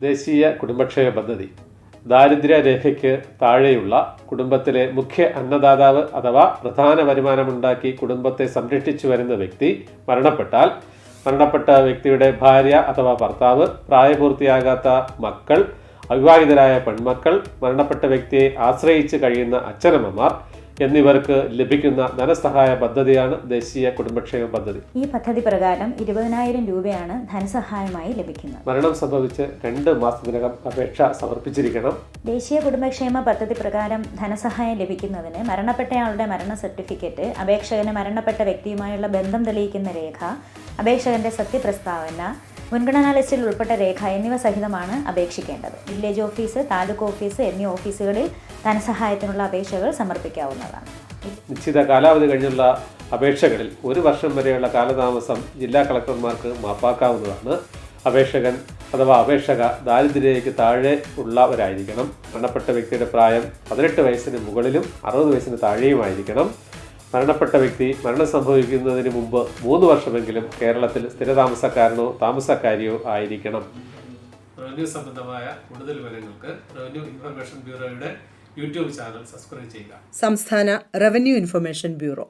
ദേശീയ കുടുംബക്ഷേമ പദ്ധതി. ദാരിദ്ര്യരേഖയ്ക്ക് താഴെയുള്ള കുടുംബത്തിലെ മുഖ്യ അന്നദാതാവ് അഥവാ പ്രധാന വരുമാനമുണ്ടാക്കി കുടുംബത്തെ സംരക്ഷിച്ചു വരുന്ന വ്യക്തി മരണപ്പെട്ടാൽ മരണപ്പെട്ട വ്യക്തിയുടെ ഭാര്യ അഥവാ ഭർത്താവ് പ്രായപൂർത്തിയാകാത്ത മക്കൾ അവിവാഹിതരായ പെൺമക്കൾ മരണപ്പെട്ട വ്യക്തിയെ ആശ്രയിച്ച് കഴിയുന്ന അച്ഛനമ്മമാർ എന്നിവർക്ക് ലഭിക്കുന്ന ധനസഹായ പദ്ധതിയാണ് ദേശീയ കുടുംബക്ഷേമ പദ്ധതി. ഈ പദ്ധതി പ്രകാരം ഇരുപതിനായിരം രൂപയാണ് ധനസഹായമായി ലഭിക്കുന്നത്. മരണം സംഭവിച്ച് രണ്ട് മാസത്തിനകം അപേക്ഷ സമർപ്പിച്ചിരിക്കണം. ദേശീയ കുടുംബക്ഷേമ പദ്ധതി പ്രകാരം ധനസഹായം ലഭിക്കുന്നതിന് മരണപ്പെട്ടയാളുടെ മരണ സർട്ടിഫിക്കറ്റ് അപേക്ഷകന് മരണപ്പെട്ട വ്യക്തിയുമായുള്ള ബന്ധം തെളിയിക്കുന്ന രേഖ അപേക്ഷകന്റെ സത്യപ്രസ്താവന മുൻഗണനാ ലിസ്റ്റിൽ ഉൾപ്പെട്ട രേഖ എന്നിവ സഹിതമാണ് അപേക്ഷിക്കേണ്ടത്. വില്ലേജ് ഓഫീസ് താലൂക്ക് ഓഫീസ് എന്നീ ഓഫീസുകളിൽ ധനസഹായത്തിനുള്ള അപേക്ഷകൾ സമർപ്പിക്കാവുന്നതാണ്. നിശ്ചിത കാലാവധി കഴിഞ്ഞുള്ള അപേക്ഷകളിൽ ഒരു വർഷം വരെയുള്ള കാലതാമസം ജില്ലാ കളക്ടർമാർക്ക് മാപ്പാക്കാവുന്നതാണ്. അപേക്ഷകൻ അഥവാ അപേക്ഷക ദാരിദ്ര്യരേഖയ്ക്ക് താഴെ ഉള്ളവരായിരിക്കണം. മരണപ്പെട്ട വ്യക്തിയുടെ പ്രായം പതിനെട്ട് വയസ്സിന് മുകളിലും അറുപത് വയസ്സിന് താഴെയുമായിരിക്കണം. മരണപ്പെട്ട വ്യക്തി മരണം സംഭവിക്കുന്നതിന് മുമ്പ് മൂന്ന് വർഷമെങ്കിലും കേരളത്തിൽ സ്ഥിരതാമസക്കാരനോ താമസക്കാരിയോ ആയിരിക്കണം. റവന്യൂ സംബന്ധമായ കൂടുതൽ വിവരങ്ങൾക്ക് റവന്യൂ ഇൻഫർമേഷൻ ബ്യൂറോയുടെ യൂട്യൂബ് ചാനൽ സബ്സ്ക്രൈബ് ചെയ്യുക. സംസ്ഥാന റവന്യൂ ഇൻഫർമേഷൻ ബ്യൂറോ.